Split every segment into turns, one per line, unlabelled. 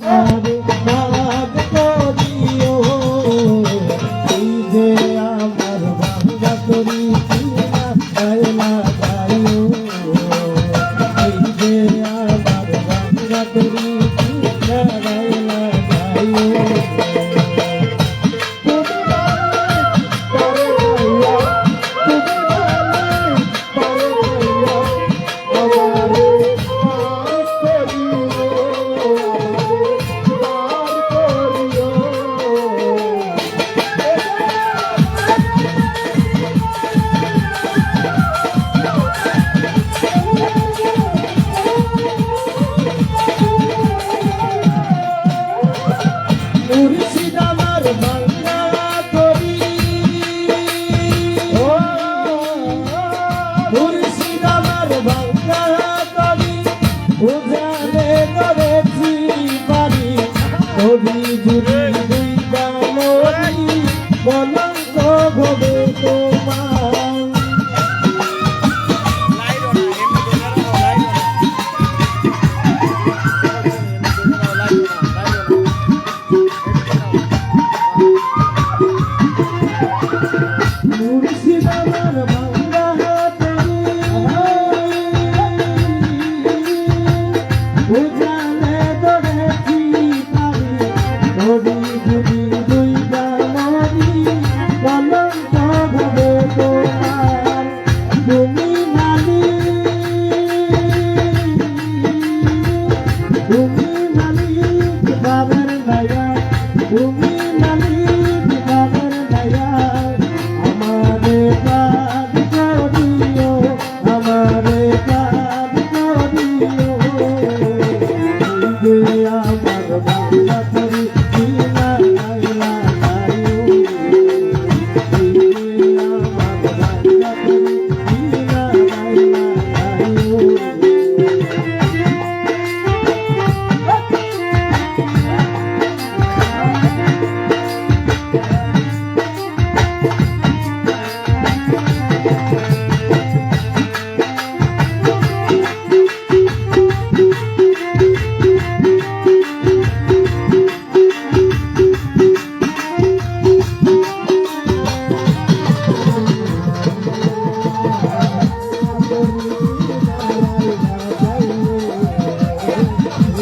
Oh, জানে করেছি বাড়ি কবি জুড়ে দুই দামি বলন্ত ভবে তোর দয়া তুমি মালিক বাবার দয়া আমারে পাপ করিও আমারে পাপ করিও আমার বাবা করি না না না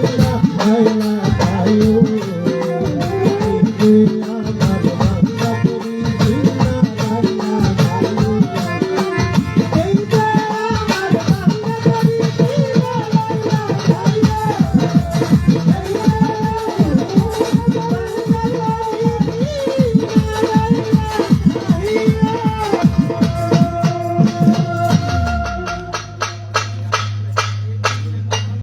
Hallelujah.